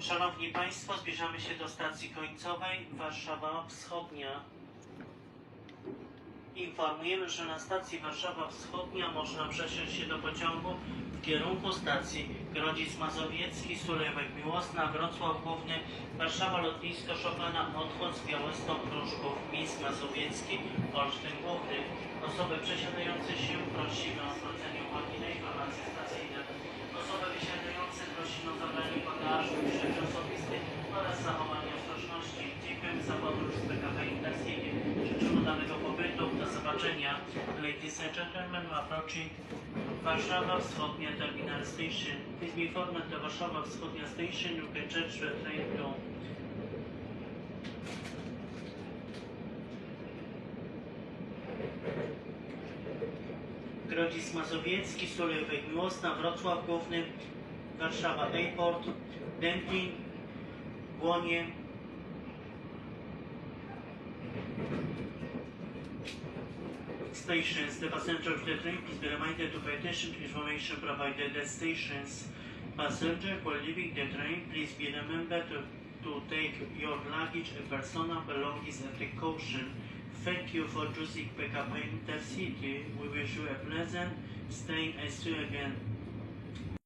Szanowni Państwo, zbliżamy się do stacji końcowej Warszawa Wschodnia. Informujemy, że na stacji Warszawa Wschodnia można przesiąść się do pociągu w kierunku stacji Grodzic Mazowiecki, Sulejówek Miłosna, Wrocław Główny, Warszawa Lotnisko Chopina, Otwock, Białystok, Pruszków, Mińsk Mazowiecki, Olsztyn Główny. Osoby przesiadające się Do zobaczenia. Ladies and gentlemen, approaching Warszawa Wschodnia Terminal Station. Please be informed that Warszawa Wschodnia Station you can change the train to Grodzic Mazowiecki, Sulejówek Miłosna, Wrocław Główny, Warszawa Airport, Dęblin, Głonie, stations. The passenger of the train please be reminded attention to information provided at stations. Passenger while leaving the train, please be remembered to, to take your luggage and personal belongings at the caution. Thank you for choosing PKP Intercity. We wish you a pleasant stay and see you again.